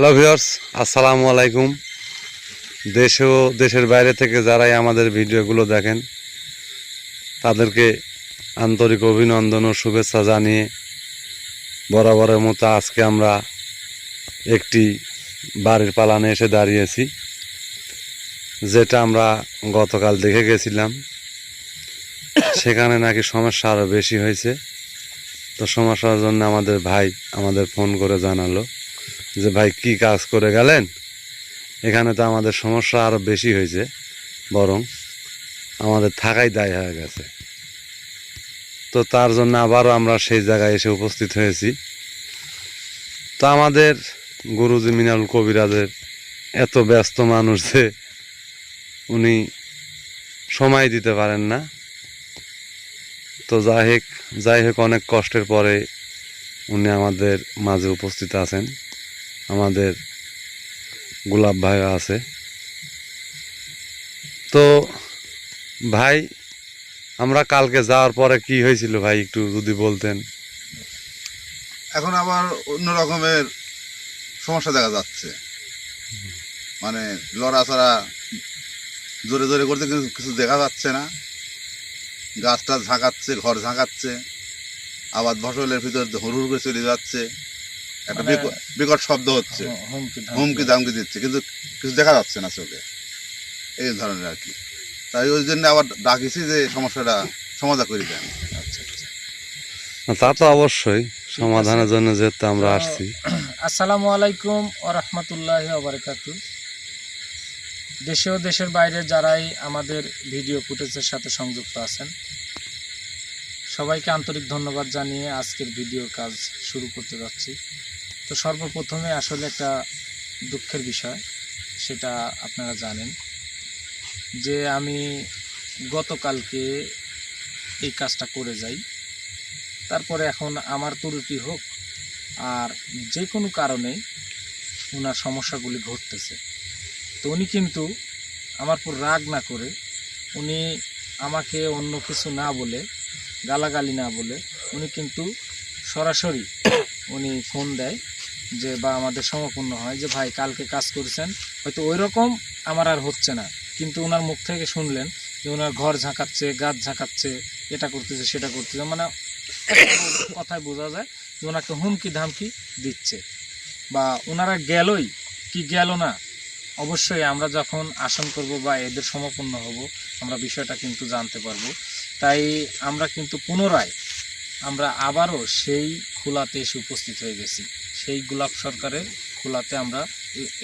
Hello viewers, আসসালামু আলাইকুম। দেশ ও দেশের বাইরে থেকে যারাই আমাদের ভিডিওগুলো দেখেন, তাদেরকে আন্তরিক অভিনন্দন ও শুভেচ্ছা জানিয়ে বরাবরের মতো আজকে আমরা একটি বাড়ির পালানে এসে দাঁড়িয়েছি, যেটা আমরা গতকাল দেখে গেছিলাম। সেখানে নাকি সমস্যা আরও বেশি হয়েছে। তো সমস্যার জন্য আমাদের ভাই আমাদের ফোন করে জানালো। যে ভাই, কি কাজ করে গেলেন? এখানে তো আমাদের সমস্যা আরও বেশি হয়েছে, বরং আমাদের থাকাই দায় হয়ে গেছে। তো তার জন্য আবারও আমরা সেই জায়গায় এসে উপস্থিত হয়েছি। তো আমাদের গুরুজি মিনাল কবিরাজের এত ব্যস্ত মানুষ যে উনি সময় দিতে পারেন না। তো যাই হোক যাই হোক, অনেক কষ্টের পরে উনি আমাদের মাঝে উপস্থিত আছেন। আমাদের গোলাপ ভাই আছে। তো ভাই, আমরা কালকে যাওয়ার পরে কি হয়েছিল ভাই, একটু যদি বলতেন? এখন আবার অন্য রকমের সমস্যা দেখা যাচ্ছে। মানে লড়াচড়া জোরে জোরে করতে কিছু কিছু দেখা যাচ্ছে না। গাছটা ঝাঁকাচ্ছে, ঘর ঝাঁকাচ্ছে আবার ফসলের ভিতর হুড় করে চলে যাচ্ছে। একটা মানে- বিক- বিকট শব্দ হচ্ছে। হুমকি দামকি দিচ্ছে। কিন্তু কিছু দেখা যাচ্ছে না চোখে। এই ধরনের আর কি। তাই ওই জন্য আবার ডাকিছি যে সমস্যাটা সমাধান করে দেন। আচ্ছা, আচ্ছা। তা তো অবশ্যই। সমাধানের জন্য যেহেতু আমরা আসছি। আসসালামু আলাইকুম ও রহমতুল্লাহ বারকাতু। দেশে ও দেশের বাইরে যারাই আমাদের ভিডিও ফুটেজের সাথে সংযুক্ত আছেন সবাইকে আন্তরিক ধন্যবাদ জানিয়ে আজকের ভিডিও কাজ শুরু করতে যাচ্ছি। তো সর্বপ্রথমে আসলে একটা দুঃখের বিষয়, সেটা আপনারা জানেন। যে আমি গতকালকে এই কাজটা করে যাই। তারপরে এখন আমার ত্রুটি হোক, আর যে কোনো কারণে ওনার সমস্যাগুলি ঘটতেছে। তো উনি কিন্তু আমার পর রাগ না করে, উনি আমাকে অন্য কিছু না বলে, গালাগালি না বলে, উনি কিন্তু সরাসরি উনি ফোন দেয়। যে বা আমাদের সমপূর্ণ হয় যে, ভাই, কালকে কাজ করেছেন। হয়তো ওই রকম আমার আর হচ্ছে না। কিন্তু ওনার মুখ থেকে শুনলেন যে ওনার ঘর ঝাঁকাচ্ছে, গাছ ঝাঁকাচ্ছে, এটা করতেছে, সেটা করতেছে। মানে কথায় বোঝা যায় যে ওনাকে হুমকি ধামকি দিচ্ছে। বা ওনারা গেলই, কি গেল না? অবশ্যই আমরা যখন আসন করব বা এদের সমপূর্ণ হব, আমরা বিষয়টা কিন্তু জানতে পারব। তাই আমরা কিন্তু পুনরায়, আমরা আবারও সেই খোলাতে এসে উপস্থিত হয়ে গেছি। সেই গোলাপ সরকারের খোলাতে আমরা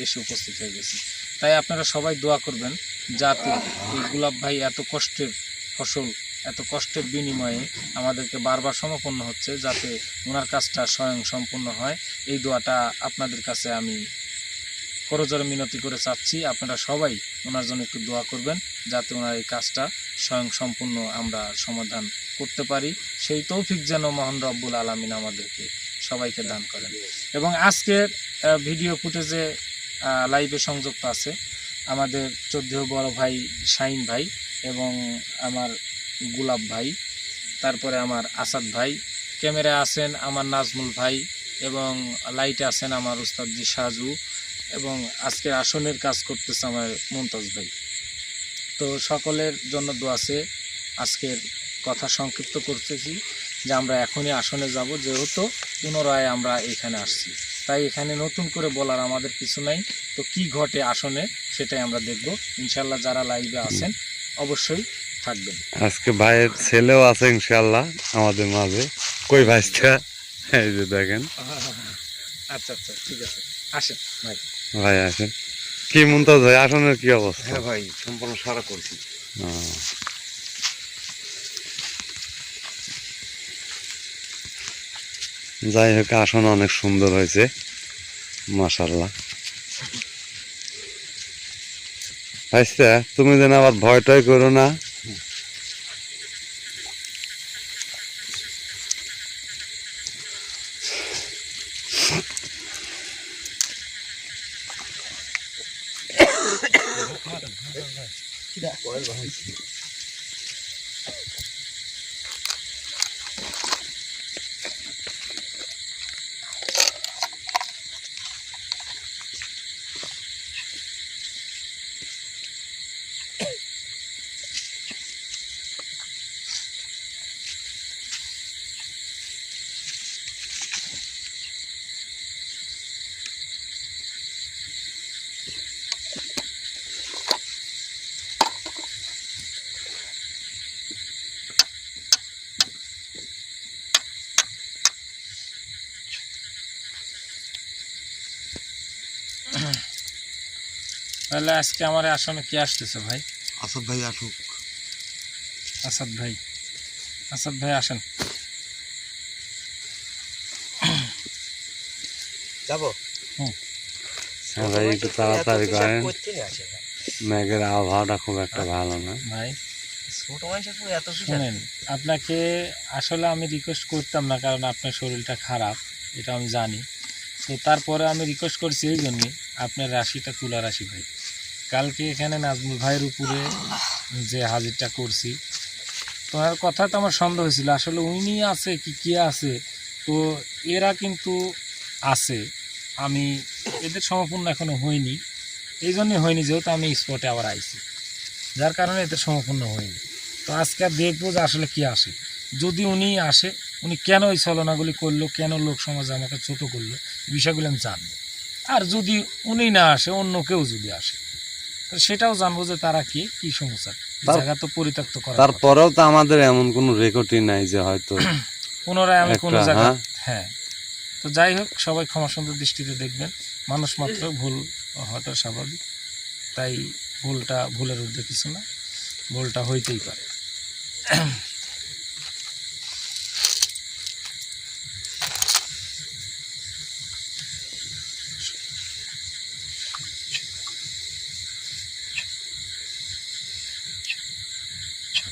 এসে উপস্থিত হয়ে গেছি। তাই আপনারা সবাই দোয়া করবেন যাতে এই গোলাপ ভাই এত কষ্টের ফসল, এত কষ্টের বিনিময়ে আমাদেরকে বারবার সমপন্ন হচ্ছে, যাতে ওনার কাজটা স্বয়ং সম্পূর্ণ হয়। এই দোয়াটা আপনাদের কাছে আমি করজোরে মিনতি করে চাচ্ছি। আপনারা সবাই ওনার জন্য একটু দোয়া করবেন, যাতে ওনার এই কাজটা স্বয়ং সম্পূর্ণ আমরা সমাধান করতে পারি। সেই তৌফিক যেন মহান রব্বুল আলমিন আমাদেরকে সবাইকে দান করেন। এবং আজকের ভিডিও ফুটেজে লাইভে সংযুক্ত আছে আমাদের চোদ্দ বড় ভাই শাহিন ভাই এবং আমার গুলাব ভাই, তারপরে আমার আসাদ ভাই। ক্যামেরায় আছেন আমার নাজমুল ভাই এবং লাইটে আছেন আমার উস্তাদজি সাজু এবং আজকে আসনের কাজ করতেছে আমার মুমতাজ ভাই। তো সকলের জন্য দোয়াছে আজকের কথা সংক্ষিপ্ত করতেছি। যে আমরা এখনই আসনে যাব যেহেতু পুনরায় আমরা এখানে আসছি। তাই এখানে নতুন করে বলার আমাদের কিছু নাই। তো কি ঘটে আসনে সেটাই আমরা দেখব। ইনশাল্লাহ যারা লাইভে আছেন অবশ্যই থাকবেন। আজকে ভাইয়ের ছেলেও আছে ইনশাল্লাহ আমাদের মাঝে। কই ভাইসটা এই যে দেখেন। আচ্ছা আচ্ছা ঠিক আছে। আসেন ভাই। ভাই আসেন। কি মুমতাজ ভাই আসনের কি অবস্থা? হ্যাঁ ভাই সম্পূর্ণ সারা করছি। যাই হোক আসন অনেক সুন্দর হয়েছে। মাসাল্লাহ আচ্ছা তুমি যেন আবার ভয় টয় করো না। তাহলে আজকে আমার আসনে কে আসতেছে ভাই? আসাদ ভাই আসুক। আসাদ ভাই। আসাদ ভাই আসেন। যাব? হ্যাঁ ভাই একটু তাড়াতাড়ি করেন। মেঘের আবহাওয়াটা খুব একটা ভালো না। ভাই। ছোট এত সুবিধা শুনেন আপনাকে আসলে আমি রিকোয়েস্ট করতাম না কারণ আপনার শরীরটা খারাপ এটা আমি জানি। তো তারপরে আমি রিকোয়েস্ট করছি এই জন্যই আপনার রাশিটা তুলা রাশি ভাই। কালকে এখানে নাজমুল ভাইয়ের উপরে যে হাজিরটা করছি। তোমার কথা তো আমার সন্দেহ হয়েছিল, আসলে উনি আছে কি, কে আছে? তো এরা কিন্তু আছে। আমি এদের সমপূর্ণ এখনও হয়নি এই জন্যই হয়নি যেহেতু আমি স্পটে আবার আইছি। যার কারণে এদের সমপূর্ণ হয়নি তো আজকে আর দেখব যে আসলে কি আসে। যদি উনি আসে, উনি কেন এই ছলনাগুলি করল, কেন লোক সমাজ আমাকে ছোট করল, বিষয়গুলো আমি জানব। আর যদি উনি না আসে, অন্য কেউ যদি আসে। তো সেটাও জানব যে তারা কি কি সমস্যা। জায়গা তো পরিত্যক্ত করা তারপরেও তো আমাদের এমন কোনো রেকর্ডই নাই যে হয়তো পুনরায় আমি কোনো জায়গা হ্যাঁ। হ্যাঁ। তো যাই হোক সবাই ক্ষমা সুন্দর দৃষ্টিতে দেখবেন। মানুষ মাত্র ভুল হওয়াটা স্বাভাবিক। তাই ভুলটা ভুলের ঊর্ধ্বে কিছু না। ভুলটা হইতেই পারে।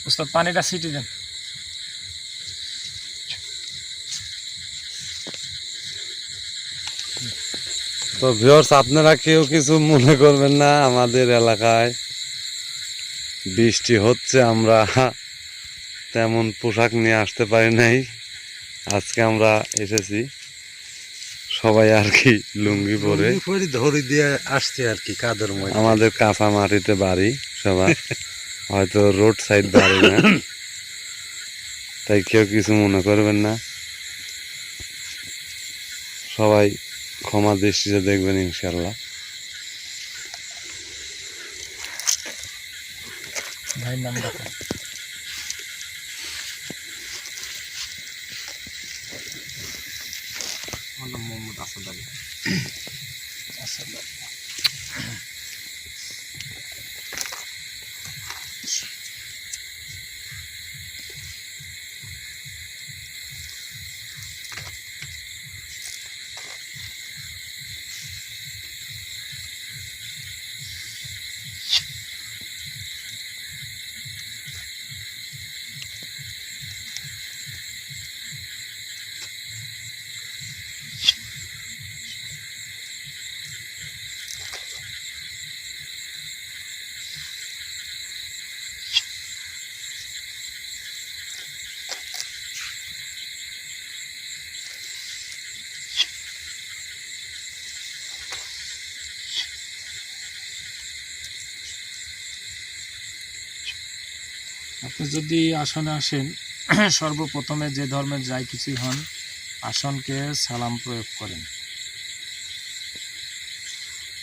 উস্তাদ পানিটা সিটি দেন। তো ভিউয়ার্স আপনারা কেউ কিছু মনে করবেন না আমাদের এলাকায় বৃষ্টি হচ্ছে আমরা তেমন পোশাক নিয়ে আসতে পারি নাই। আজকে আমরা এসেছি সবাই আর কি লুঙ্গি পরে। পরে ধরে দিয়ে আসছে আর কি কাদের আমাদের কাঁচা মাটিতে বাড়ি সবার। হয়তো রোড সাইড বাড়ি না। তাই কেউ কিছু মনে করবেন না। সবাই ক্ষমা দৃষ্টিতে দেখবেন ইনশাল্লাহ ভাই নাম দেখো আমার নাম মোহাম্মদ আসাদ আলী আচ্ছা আপনি যদি আসনে আসেন সর্বপ্রথমে যে ধর্মের যাই কিছুই হন আসনকে সালাম প্রয়োগ করেন।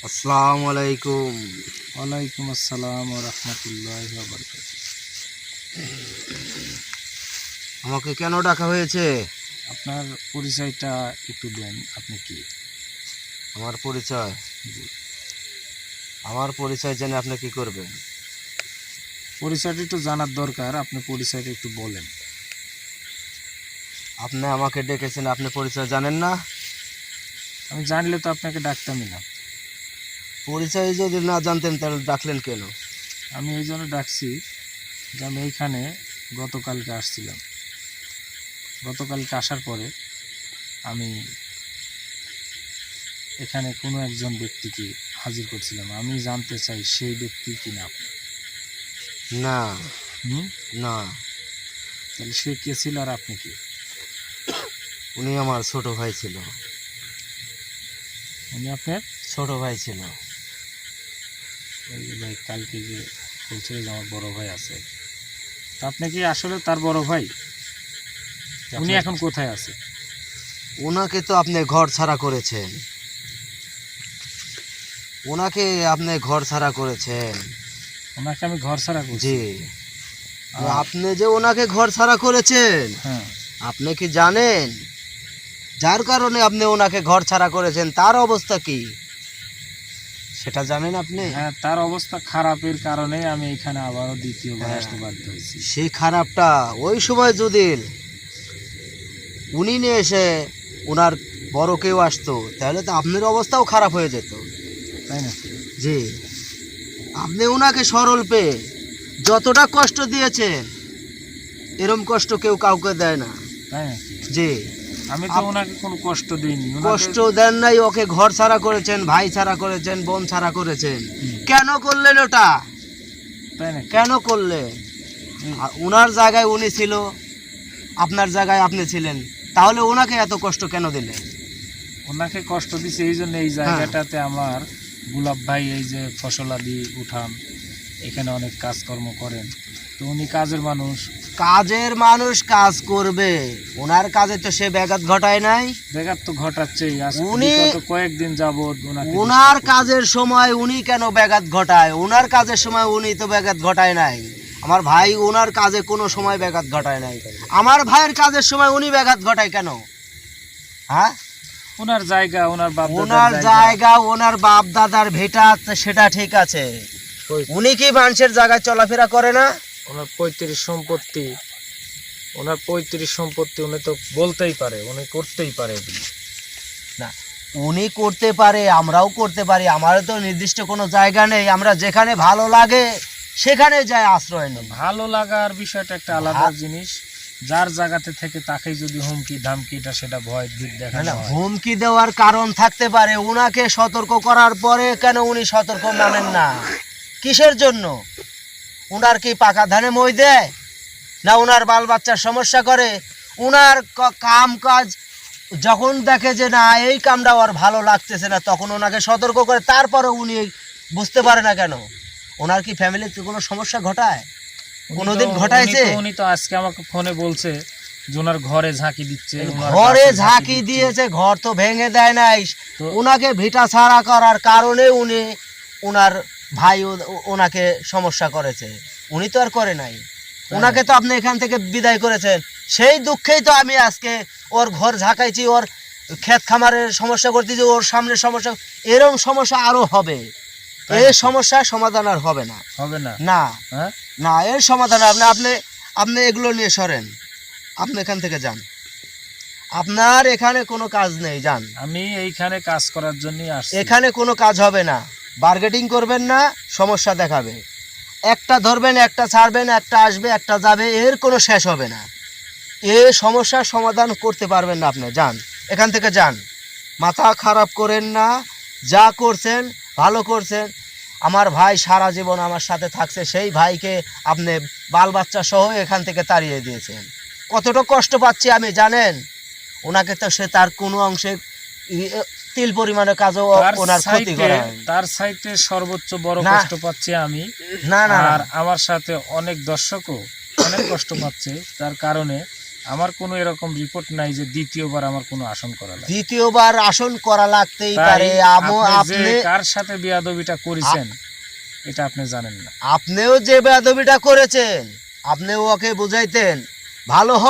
আসসালামু আলাইকুম। ওয়ালাইকুম আসসালাম রহমতুল্লাহ আমাকে কেন ডাকা হয়েছে? আপনার পরিচয়টা একটু দেন আপনি কি? আমার পরিচয়? আমার পরিচয় জেনে আপনি কি করবেন? পরিচয়টা একটু জানার দরকার আপনি পরিচয়টা একটু বলেন। আপনি আমাকে ডেকেছেন আপনি পরিচয় জানেন না? আমি জানলে তো আপনাকে ডাকতামই না। পরিচয় যদি না জানতেন তাহলে ডাকলেন কেন? আমি এই জন্য ডাকছি যে আমি এইখানে গতকালকে আসছিলাম। গতকালকে আসার পরে আমি এখানে কোনো একজন ব্যক্তিকে হাজির করছিলাম। আমি জানতে চাই সেই ব্যক্তি কিনা আপনি। না। না। তাহলে সে কে ছিল আর আপনি কি? উনি আমার ছোট ভাই ছিল। উনি আপনার? ছোট ভাই ছিল। ওই যে ভাই কালকে যে বলছিল যে আমার বড় ভাই আছে। তা আপনি কি আসলে তার বড় ভাই? উনি এখন কোথায় আছে? ওনাকে তো আপনি ঘর ছাড়া করেছেন। ওনাকে আপনি ঘর ছাড়া করেছেন। ওনাকে আমি ঘর ছাড়া করছি। আপনি যে ওনাকে ঘর ছাড়া করেছেন হ্যাঁ। আপনি কি জানেন? যার কারণে আপনি ওনাকে ঘর ছাড়া করেছেন তার অবস্থা কি? সেটা জানেন আপনি? হ্যাঁ তার অবস্থা খারাপের কারণে আমি এখানে আবারও দ্বিতীয়বার হ্যাঁ। আসতে বাধ্য হয়েছি। সেই খারাপটা ওই সময় যদি উনি নিয়ে এসে ওনার বড় কেউ আসতো তাহলে তো আপনার অবস্থাও খারাপ হয়ে যেত। তাই নাকি জি। আপনি ওনাকে সরল পেয়ে যতটা কষ্ট দিয়েছেন এরম কষ্ট কেউ কাউকে দেয় না। জি। আমি তো ওনাকে কোনো কষ্ট দিইনি। কষ্ট দেন নাই ওকে ঘর ছাড়া করেছেন ভাই ছাড়া করেছেন বোন ছাড়া করেছেন। কেন করলেন ওটা? কেন করলেন ওনার জায়গায় উনি ছিল আপনার জায়গায় আপনি ছিলেন। তাহলে ওনাকে এত কষ্ট কেন দিলেন? ওনাকে কষ্ট দিছে এই জন্য এই জায়গাটাতে আমার গুলাব ভাই এই যে ফসলাদি উঠান এখানে অনেক কাজকর্ম করেন। তো উনি কাজের মানুষ। কাজের মানুষ কাজ করবে। ওনার কাজে তো সে ব্যাঘাত ঘটায় নাই। ব্যাঘাত তো ঘটাচ্ছেই। উনি- কয়েকদিন ওনাকে ওনার কাজের সময় উনি কেন ব্যাঘাত ঘটায়? ওনার কাজের সময় উনি তো ব্যাঘাত ঘটায় নাই। আমার ভাই ওনার কাজে কোনো সময় ব্যাঘাত ঘটায় নাই। আমার ভাইয়ের কাজের সময় উনি ব্যাঘাত ঘটায় কেন? হ্যাঁ। ওনার জায়গা ওনার বাপ ওনার জায়গা। ওনার বাপ দাদার ভেটা সেটা ঠিক আছে। ওই- উনি কি মানুষের জায়গায় চলাফেরা করে না? ওনার পঁয়ত্রিশ সম্পত্তি ওনার পঁয়ত্রিশ সম্পত্তি উনি তো বলতেই পারে উনি করতেই পারে। এগুলো। উনি করতে পারে আমরাও করতে পারি আমারও তো নির্দিষ্ট কোনো জায়গা নেই আমরা যেখানে ভালো লাগে সেখানে যাই আশ্রয় নেই। ভালো লাগার বিষয়টা একটা আলাদা জিনিস। যার জায়গাতে থেকে তাকেই যদি হুমকি ধামকি এটা সেটা ভয় দিক না, দেখানো না, হুমকি দেওয়ার কারণ থাকতে পারে। উনাকে সতর্ক করার পরে কেন উনি সতর্ক মানেন না? কিসের জন্য? উনার কি পাকা ধানে মই দেয়? না উনার বাল বাচ্চার সমস্যা করে? উনার কাম কাজ যখন দেখে যে না এই কামটা ওর ভালো লাগতেছে না তখন ওনাকে সতর্ক করে। তারপরে উনি বুঝতে পারে না কেন। ওনার কি ফ্যামিলিতে কোনো সমস্যা ঘটায়? কোনোদিন ঘটাইছে? উনি তো- আজকে আমাকে ফোনে বলছে যে ওনার ঘরে ঝাঁকি দিচ্ছে ঘরে ঝাঁকি দিয়েছে ঘর তো ভেঙে দেয় নাই। ওনাকে ভিটা ছাড়া করার কারণে উনি ওনার ভাই ওনাকে সমস্যা করেছে। উনি তো আর করে নাই। ওনাকে তো আপনি এখান থেকে বিদায় করেছেন। সেই দুঃখেই তো আমি আজকে ওর ঘর ঝাঁকাইছি ওর ক্ষেত খামারের সমস্যা করতেছি ওর সামনে সমস্যা এরকম সমস্যা আরও হবে। এই নাকি? সমস্যার সমাধান আর হবে না। হবে না? না। হ্যাঁ? না এর সমাধান আপনি আপনি আপনি এগুলো নিয়ে সরেন। আপনি এখান থেকে যান। আপনার এখানে কোনো কাজ নেই যান। আমি এইখানে কাজ করার জন্য আসছি। এখানে কোনো কাজ হবে না। বার্গেটিং করবেন না সমস্যা দেখাবে। একটা ধরবেন একটা ছাড়বেন একটা আসবে একটা যাবে এর কোনো শেষ হবে না। এ সমস্যার সমাধান করতে পারবেন না আপনি যান। এখান থেকে যান। মাথা খারাপ করেন না। যা করছেন ভালো করছেন আমার ভাই সারা জীবন আমার সাথে থাকছে সেই ভাইকে আপনি বাল বাচ্চা সহ এখান থেকে তাড়িয়ে দিয়েছেন কতটা কষ্ট পাচ্ছি আমি জানেন ওনাকে তো সে তার কোনো অংশে তিল পরিমাণে কাজও তার ওনার ক্ষতি করা। তার সাইতে সর্বোচ্চ বড় কষ্ট পাচ্ছি আমি না না না। আর আমার সাথে অনেক দর্শকও অনেক কষ্ট পাচ্ছে তার কারণে আমার কোনো এরকম রিপোর্ট নাই যে দ্বিতীয়বার আমার কোনো আসন করা লাগে দ্বিতীয়বার আসন করা লাগতেই পারে। আমো আপনি কার সাথে বিয়াদবিটা করেছেন এটা আপনি জানেন না। আপনিও যে বেদবিটা করেছেন আপনিও ওকে বুঝাইতেন ভালো হ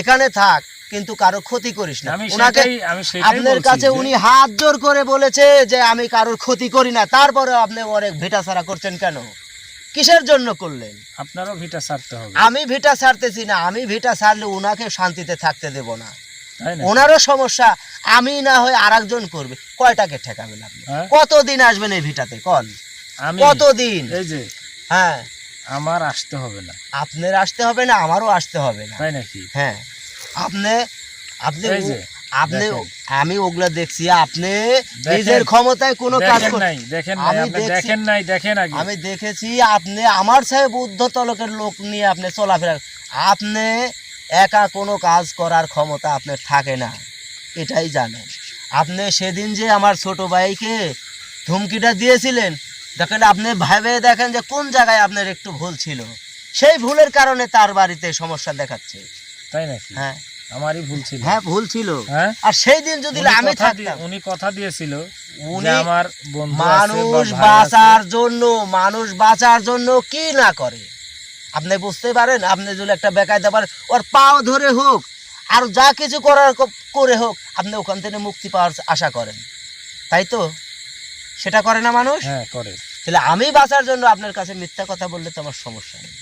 এখানে থাক কিন্তু কারও ক্ষতি করিস না। ওনাকে আপনার কাছে উনি হাত জোর করে বলেছে যে আমি কারোর ক্ষতি করি না তারপরে আপনি অনেক ভিটা ছাড়া করছেন কেন? কিসের জন্য করলেন? আপনারও ভিটা ছাড়তে হবে। আমি ভিটা ছাড়তেছি না আমি ভিটা ছাড়লে ওনাকে শান্তিতে থাকতে দেব না। ওনারও সমস্যা আমি না হয় আরেকজন করবে। কয়টাকে ঠেকাবেন আপনি? হ্যাঁ? কতদিন আসবেন এই ভিটাতে? কন? আমি কতদিন? এই যে হ্যাঁ। আমার আসতে হবে না। আপনার আসতে হবে না আমারও আসতে হবে না। তাই নাকি? হ্যাঁ। আপনি আপনি আপনি। আমি ওগুলা দেখছি আপনি। নিজের ক্ষমতায় কোনো কাজ দেখেন কর- নাই দেখেন আমি দেখেন নাই দেখেন আগে। আমি দেখেছি আপনি আমার সাহেব বুদ্ধ তলকের লোক নিয়ে আপনি চলাফেরা আপনি একা কোনো কাজ করার ক্ষমতা আপনার থাকে না এটাই জানেন। আপনি সেদিন যে আমার ছোট ভাইকে ধুমকিটা দিয়েছিলেন দেখেন আপনি ভাবে দেখেন যে কোন জায়গায় আপনার একটু ভুল ছিল। সেই ভুলের কারণে তার বাড়িতে সমস্যা দেখাচ্ছে। তাই নাকি? হ্যাঁ। আমারই ভুল ছিল। হ্যাঁ ভুল ছিল। হ্যাঁ? আর সেই দিন যদি আমি থাকতাম। উনি কথা দিয়েছিল উনি আমার মানুষ বাঁচার জন্য মানুষ বাঁচার জন্য কি না করে? আপনি বুঝতে পারেন? আপনি যদি একটা বেকায়দা পারেন ওর পাও ধরে হোক আর যা কিছু করার করে হোক আপনি ওখান থেকে মুক্তি পাওয়ার আশা করেন। তাই তো? সেটা করে না মানুষ? হ্যাঁ করে। তাহলে আমি বাঁচার জন্য আপনার কাছে মিথ্যা কথা বললে তো আমার সমস্যা নেই।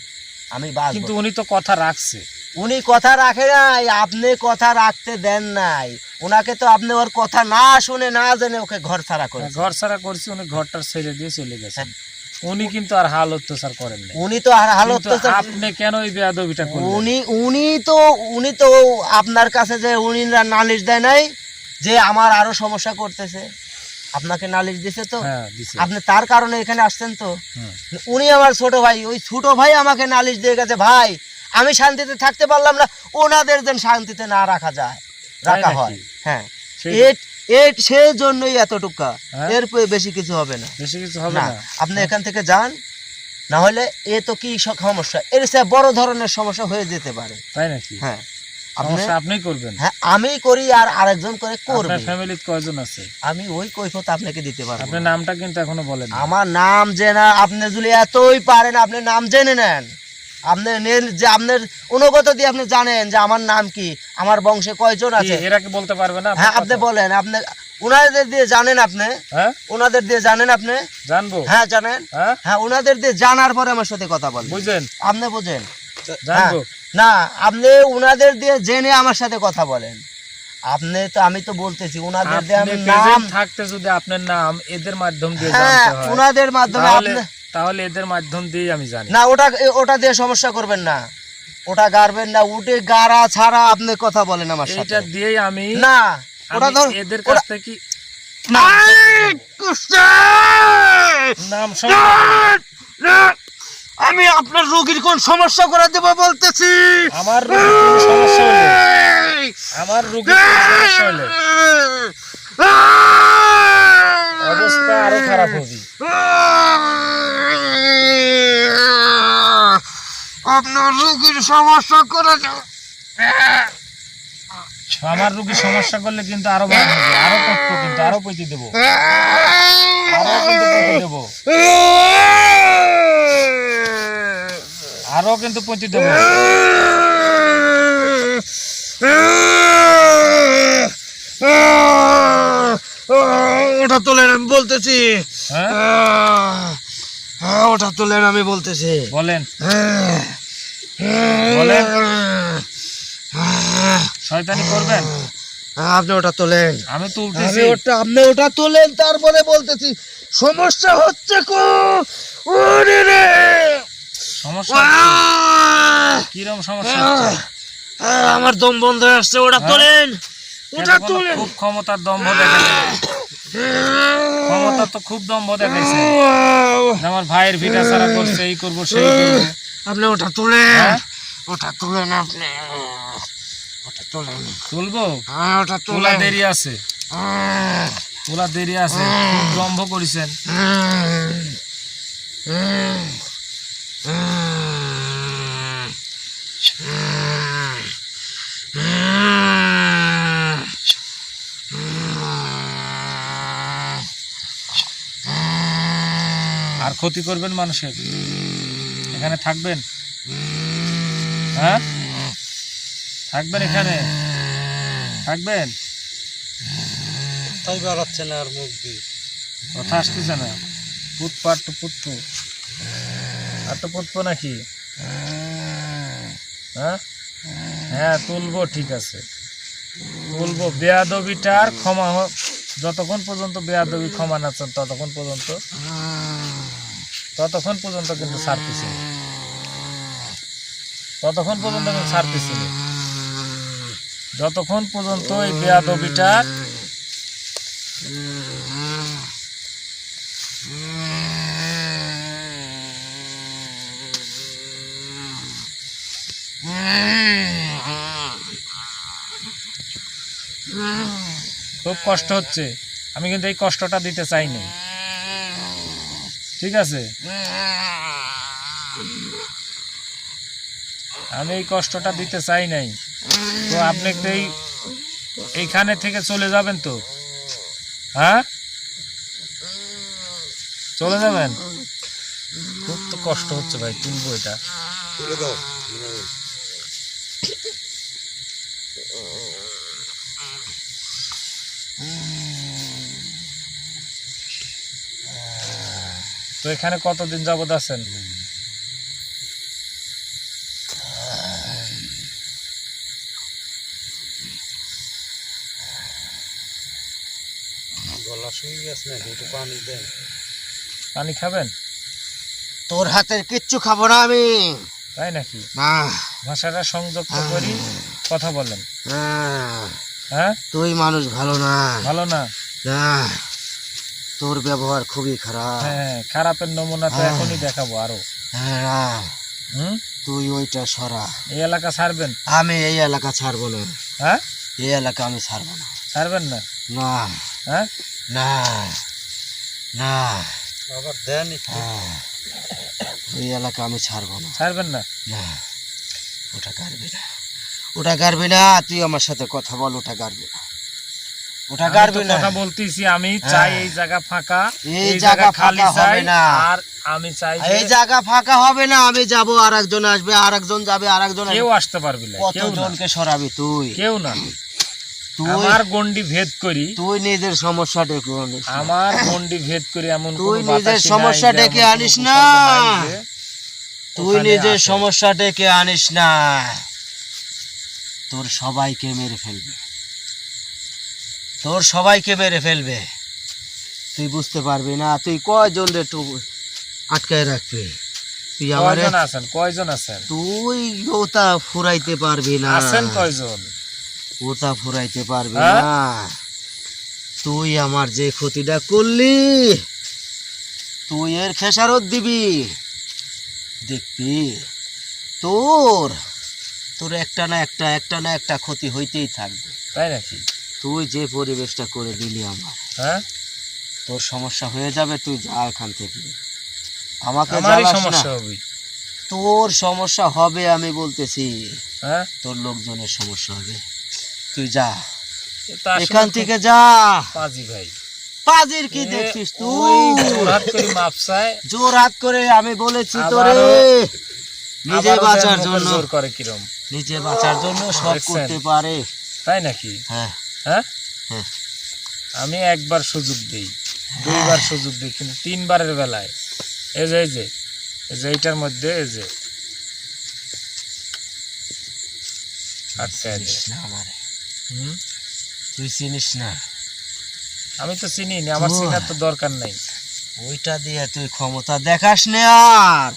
আমি বাঁচবো। কিন্তু উনি তো কথা রাখছে। উনি কথা রাখে নাই আপনি কথা রাখতে দেন নাই। ওনাকে তো আপনি ওর কথা না শুনে না জেনে ওকে ঘর ছাড়া করে ঘর ছাড়া করছি উনি ঘরটার ছেড়ে দিয়ে চলে গেছেন উনি কিন্তু আর হাল অত্যাচার করেন উনি তো আর হালত কিন্তু আপনি কেন এই বেয়াদবিটা করলেন? উনি উনি তো উনি তো আপনার কাছে যে উনি নালিশ দেয় নাই যে আমার আরও সমস্যা করতেছে। আপনাকে নালিশ দিছে তো? হ্যাঁ আপনি তার কারণে এখানে আসছেন তো? উনি আমার ছোট ভাই ওই ছোট ভাই আমাকে নালিশ দিয়ে গেছে ভাই আমি শান্তিতে থাকতে পারলাম না ওনাদের যেন শান্তিতে না রাখা যায় রাখা হয় হ্যাঁ। সেই- জন্যই এতটুকা হ্যাঁ? এর বেশি কিছু হবে না। বেশি কিছু হবে না আপনি এখান থেকে যান না হলে এ তো কি সমস্যা? এর চেয়ে বড় ধরনের সমস্যা হয়ে যেতে পারে। তাই নাকি? হ্যাঁ। আপনি করবেন। হ্যাঁ আমি করি আর আরেকজন করে করবে। ফ্যামিলিতে কয়জন আছে? আমি ওই কৈফত আপনাকে দিতে পারব আপনার নামটা কিন্তু এখনও বলেন আমার নাম জেনা আপনি যদি এতই পারেন আপনি নাম জেনে নেন। আপনি যে আপনার অনুগত দিয়ে আপনি জানেন যে আমার নাম কি আমার বংশে কয়জন আছে? এরা কি বলতে পারবে না? হ্যাঁ আপনি বলেন আপনি ওনাদের দিয়ে জানেন আপনি? হ্যাঁ? ওনাদের দিয়ে জানেন আপনি? জানব। হ্যাঁ জানেন? হ্যাঁ? হ্যাঁ ওনাদের দিয়ে জানার পরে আমার সাথে কথা বলেন। বুঝলেন? আপনি বুঝেন? জানব। না আপনি ওনাদের দিয়ে জেনে আমার সাথে কথা বলেন। আপনি তো আমি তো বলতেছি ওনাদের দিয়ে আমি নাম থাকতে যদি আপনার নাম এদের মাধ্যম দিয়ে হ্যাঁ জানতে হয় ওনাদের মাধ্যমে আপনি তাহলে এদের মাধ্যম দিয়ে আমি জানি। না ওটা ওটা দিয়ে সমস্যা করবেন না। ওটা গাড়বেন না উঠে গাড়া ছাড়া আপনি কথা বলেন আমার সাথে। এইটা দিয়েই আমি না ওটা ধর এদের কাছ থেকে নাম আমি আপনার রোগীর কোন সমস্যা করে দেব বলতেছি। আমার রোগীর সমস্যা হলে আমার রোগীর কোনো সমস্যা হলে অবস্থা আরও খারাপ হবে। আপনার রোগীর সমস্যা করে দেব আমার রোগীর সমস্যা করলে কিন্তু আরও ভালো হবে আরও কষ্ট কিন্তু আরও পৈতে দেবো। আরও কিন্তু দেবো। আরও কিন্তু পৈতে দেবো। ওটা তোলেন আমি বলতেছি। হ্যাঁ? ওটা তোলেন আমি বলতেছি। বলেন। বলেন। শয়তানি করবেন? আপনি ওটা তোলেন। আমি তুলতেছি ওটা আপনি ওটা তোলেন তারপরে বলতেছি সমস্যা হচ্ছে কো? ওরে রে! সমস্যা? কিরম সমস্যা আমার দম বন্ধ হয়ে আসছে ওটা হ্যাঁ? তোলেন। ওটা তোলেন। খুব ক্ষমতার দম্ভ দেখাইছে ক্ষমতা তো খুব দম্ভ দেখাইছে। আমার ভাইয়ের ভিটা সারা করছে এই করব সেই করব। আপনি ওটা তোলেন। হ্যাঁ? ওটা তোলেন আপনি। ওটা তোলেন। তুলবো? হ্যাঁ ওটা তোলা দেরি আছে। তোলা দেরি আছে। খুব দম্ভ করেছেন। আর ক্ষতি করবেন মানুষের। এখানে থাকবেন? হ্যাঁ? থাকবেন এখানে? থাকবেন? তাই বেড়াচ্ছে না আর মুখ দিয়ে? কথা আসতেছে না। পুতপো তো পুতপো তো পুতপো নাকি? হ্যাঁ? হ্যাঁ তুলবো ঠিক আছে। তুলবো। বেয়াদবিটার ক্ষমা যতক্ষণ পর্যন্ত বেয়াদবি ক্ষমা না চান ততক্ষণ পর্যন্ত ততক্ষণ পর্যন্ত কিন্তু ছাড়তেছি। ততক্ষণ পর্যন্ত কিন্তু ছাড়তেছি। যতক্ষণ পর্যন্ত এই বেয়াদবিটার খুব কষ্ট হচ্ছে আমি কিন্তু এই কষ্টটা দিতে চাইনি ঠিক আছে? আমি এই কষ্টটা দিতে চাই নাই। তো আপনি তো এই এইখানে থেকে চলে যাবেন তো? হ্যাঁ? চলে যাবেন? খুব তো কষ্ট হচ্ছে ভাই, তুলবো এটা। তো এখানে কতদিন যাবত আছেন? গলা শুয়ে গেছে নাকি? একটু পানি দেন। পানি খাবেন? তোর হাতের কিচ্ছু খাব না আমি। তাই নাকি? না। ভাষাটা সংযুক্ত করি কথা বলেন। হ্যাঁ? তুই মানুষ ভালো না। ভালো না? না। তোর ব্যবহার খুবই খারাপ। হ্যাঁ খারাপের নমুনা তো হ্যাঁ। এখনই দেখাবো আরও। হ্যাঁ, হুম? তুই ওইটা সরা। এই এলাকা ছাড়বেন? আমি এই এলাকা ছাড়বো না। হ্যাঁ? এই এলাকা আমি ছাড়বো না। ছাড়বেন না? না। হ্যাঁ? না। না। আবার দেন হ্যাঁ, ওই এলাকা আমি ছাড়বো না। ছাড়বেন না? না। ওটা গাড়বি না। ওটা গাড়বি না। তুই আমার সাথে কথা বল ওটা গাড়বি না। ওটা আমি তো গাড়বি না কথা বলতেছি আমি চাই হ্যাঁ। এই জায়গা ফাঁকা এই জায়গা খালি চাই না। আর আমি চাই এই জায়গা ফাঁকা হবে না আমি যাব আর একজন আসবে আর একজন যাবে আর একজন কেউ আসতে পারবি না কেউ সরাবি তুই? কেউ না। আমার গন্ডি ভেদ করি। তুই নিজের সমস্যা ডেকে আনিস আমার গন্ডি ভেদ করে এমন তুই নিজের সমস্যা ডেকে আনিস না। তুই নিজের সমস্যা ডেকে আনিস না। তোর সবাইকে মেরে ফেলবে। তোর সবাইকে মেরে ফেলবে। তুই বুঝতে পারবি না তুই কয়জন রে আটকায় রাখবি? তুই আমার আছেন? কয়জন আছেন? তুই ওটা ফুরাইতে পারবি না। আছেন কয়জন? ওটা ফুরাইতে পারবি হ্যাঁ? না। তুই আমার যে ক্ষতিটা করলি তুই এর খেসারত দিবি। দেখবি তোর তোর একটা না একটা একটা না একটা ক্ষতি হইতেই থাকবে। তাই নাকি? তুই যে পরিবেশটা করে দিলি আমার হ্যাঁ? তোর সমস্যা হয়ে যাবে তুই যা এখান থেকে। আমাকে আমারই সমস্যা হবে। তোর সমস্যা হবে আমি বলতেছি। হ্যাঁ? তোর লোকজনের সমস্যা হবে। তুই যা। এখান থেকে যা। পাজি ভাই। পাজির কি দেখছিস তুই? জোরহাট করে মাপসায়। জোর হাত করে আমি বলেছি তোরে। নিজে বাঁচার জন্য। জোর করে কিরম। নিজে বাঁচার জন্য সব করতে পারে। তাই নাকি? হ্যাঁ। হ্যাঁ? হ্যাঁ। আমি একবার সুযোগ দিই দুইবার সুযোগ দিই কিন্তু তিনবারের বেলায়। এই যে এই যে এই যে এইটার মধ্যে এই যে? তুই চিনিস না। আমি তো চিনি না আমার। চিনার তো দরকার নাই। ওইটা দিয়ে তুই ক্ষমতা দেখাস নে আর।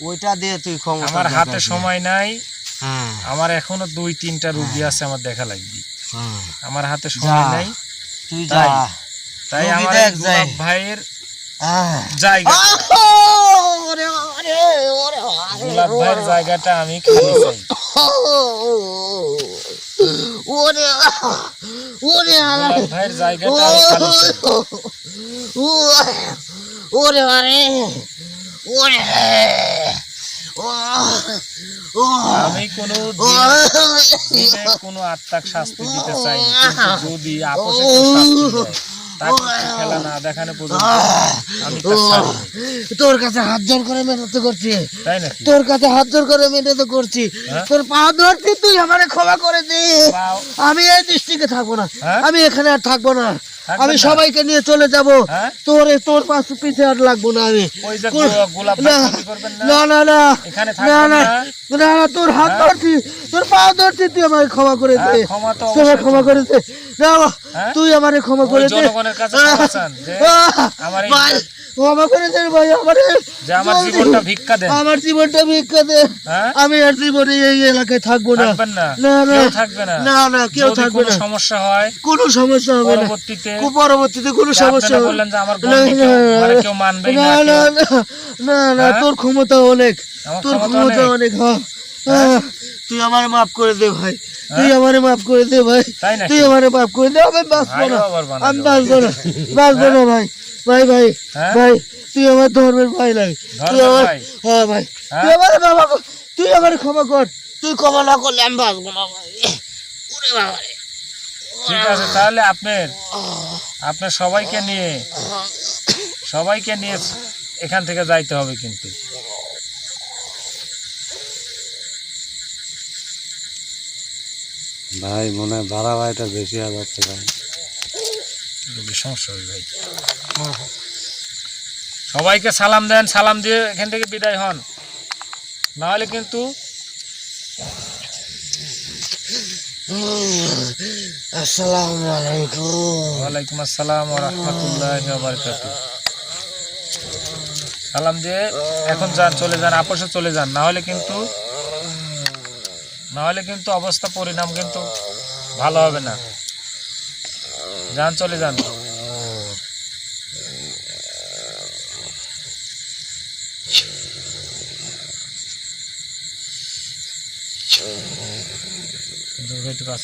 ওইটা দিয়ে তুই ক্ষমতা আমার হাতে সময় নাই। হ্যাঁ। আমার এখনও দুই তিনটা রুগী আছে আমার দেখা লাগবে। হ্যাঁ। আমার হাতে সময় যা। নাই। তুই যা। তাই আমার দেখ এই যাই। গোলাপ ভাইয়ের জায়গা। গোলাপ ভাইয়ের জায়গাটা আমি খালি চাই। ওরে ওরে ভাইয়ের জায়গাটা আমি খালি চাই। ওরে আরে ওরে। আমি কোনো কোনো আত্মাক শাস্তি দিতে চাই যদি আপোষে খেলা না দেখানো পর্যন্ত আমি। তোর কাছে হাত জোর করে মেহনত করছি। তাই নাকি? তোর কাছে হাত জোর করে মেহনত করছি। হ্যাঁ? তোর পা ধরছি তুই আমারে ক্ষমা করে দে। আমি এই দৃষ্টিকে থাকব না। হ্যাঁ? আমি এখানে আর থাকব না। আমি সবাইকে নিয়ে চলে যাব। হ্যাঁ? তোর তোর পাশ পিছে আর লাগবো না আমি। না না। না না না। তোর হাত? ধরছি। তোর পা ধরছি তুই আমাকে ক্ষমা করে দে। ক্ষমা করে দে। না? তুই আমারে ক্ষমা করে দে। জনগণের কাছে ক্ষমা চান যে আমার এই- ক্ষমা করে দে ভাই আমারে যে আমার জীবনটা ভিক্ষা দেন। আমার জীবনটা ভিক্ষা দে। হ্যাঁ? আমি আর জীবনে এই এলাকায় থাকব না। থাকবেন না। না, না। কেউ থাকবে না। না না কেউ যদি থাকবে কোনো না। সমস্যা হয় কোনো সমস্যা হবে না। পরবর্তীতে কোনো যে সমস্যা আপনারা হবে বললেন যে আমার না, বোনকে না, কেউ- মানে কেউ মানবেই না না না কেউ- না না না হ্যাঁ? তোর ক্ষমতা অনেক। আমার তোর ক্ষমতা ক্ষমতা অনেক। অনেক হ্যাঁ। হ্যাঁ, তুই আমারে মাফ করে দে ভাই। তুই হ্যাঁ? আমারে মাফ করে দে ভাই। তুই আমারে মাফ করে দে। আমি বাঁচবো না। আমি বাঁচবো না। বাঁচবো না ভাই। ভাই ভাই হ্যাঁ? ভাই তুই আমার ধর্মের ভাই লাগে তুই আমার? হ্যাঁ ভাই। হ্যাঁ? তুই আমার বাবা তুই আমারে ক্ষমা কর। তুই ক্ষমা না করলে আমি বাঁচবো না ভাই। ওরে বাবা ঠিক আছে তাহলে আপনার আপনার সবাইকে নিয়ে সবাইকে নিয়ে এখান থেকে যাইতে হবে কিন্তু। ভাই মনে হয় ভাড়া ভাইটা বেশি হয়ে যাচ্ছে ভাই। রোগীর সমস্যা হবে ভাই। সবাইকে সালাম দেন সালাম দিয়ে এখান থেকে বিদায় হন। না হলে কিন্তু আসসালামু আলাইকুম। ওয়ালাইকুম আসসালাম ওয়া রাহমাতুল্লাহি ওয়া বারাকাতুহু। সালাম দিয়ে এখন যান চলে যান আপোষে চলে যান। না হলে কিন্তু না হলে কিন্তু অবস্থা, পরিণাম কিন্তু ভালো হবে না। যান, চলে যান।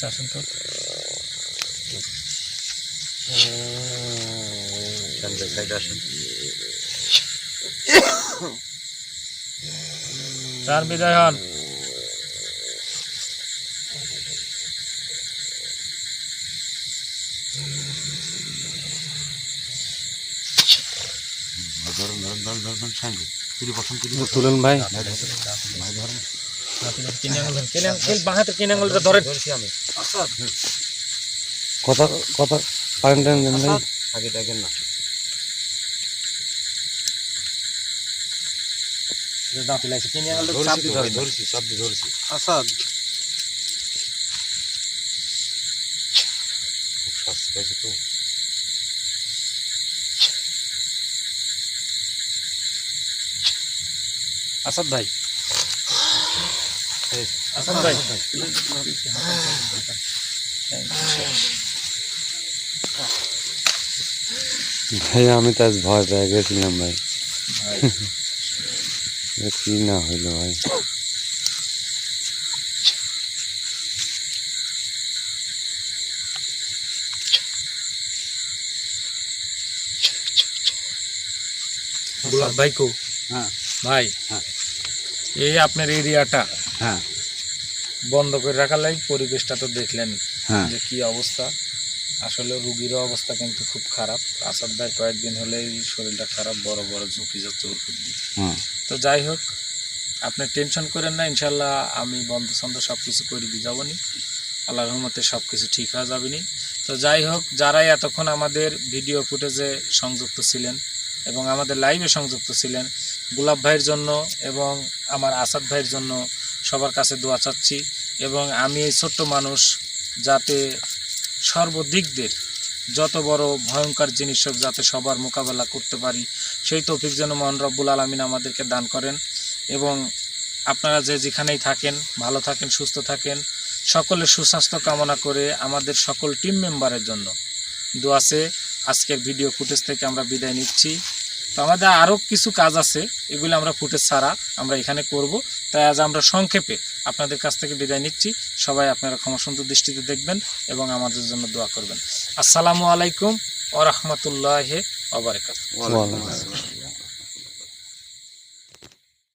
আসেন তো। চার বিদায় হন। তুলেন তুই তিন আঙুল বাঁ হাতের তিন আঙুলটা ধরেন কথা কথা পারেন ভাই। আগে দেখেন না। দাঁত লাগছে ধরেন ধরছি সব ধরছি। আসাদ খুব শাস্তি পাইছে তো আসাদ ভাই। আসাদ ভাই। ভাই আমি তো আজ ভয় পেয়ে গেছিলাম ভাই। কি না হইল ভাই। ভাই কো? হ্যাঁ। ভাই। হ্যাঁ। এই আপনার এরিয়াটা হ্যাঁ। বন্ধ করে রাখা লাগে পরিবেশটা তো দেখলেন হ্যাঁ। যে কি অবস্থা। আসলে রুগীরও অবস্থা কিন্তু খুব খারাপ। আসাদ ভাই কয়েকদিন হলেই শরীরটা খারাপ বড় বড় ঝুঁকি যাচ্ছে ওর প্রতি তো যাই হোক আপনি টেনশন করেন না ইনশাল্লাহ আমি বন্ধ ছন্দ সব কিছু করে দিয়ে যাবনি। আল্লাহ রহমতে সব কিছু ঠিক হয়ে যাবেনি। তো যাই হোক যারাই এতক্ষণ আমাদের ভিডিও ফুটেজে সংযুক্ত ছিলেন এবং আমাদের লাইভে সংযুক্ত ছিলেন গোলাপ ভাইয়ের জন্য এবং আমার আসাদ ভাইয়ের জন্য সবার কাছে দোয়া চাচ্ছি এবং আমি এই ছোট্ট মানুষ যাতে সর্বদিক দিয়ে যত বড় ভয়ঙ্কর জিনিস হোক যাতে সবার মোকাবেলা করতে পারি, সেই তৌফিক যেন মহান রব্বুল আলমিন আমাদেরকে দান করেন। এবং আপনারা যে যেখানেই থাকেন, ভালো থাকেন, সুস্থ থাকেন, সকলের সুস্বাস্থ্য কামনা করে আমাদের সকল টিম মেম্বারের জন্য দোয়াছে আজকের ভিডিও ফুটেজ থেকে আমরা বিদায় নিচ্ছি। তো আমাদের আরও কিছু কাজ আছে, এগুলো আমরা ফুটেজ ছাড়া আমরা এখানে করব। তাই আজ আমরা সংক্ষেপে আপনাদের কাছ থেকে বিদায় নিচ্ছি। সবাই আপনারা ক্ষমাসুন্দর দৃষ্টিতে দেখবেন এবং আমাদের জন্য দোয়া করবেন। আসসালামু আলাইকুম ও রহমতুল্লাহ ওবরাকাত।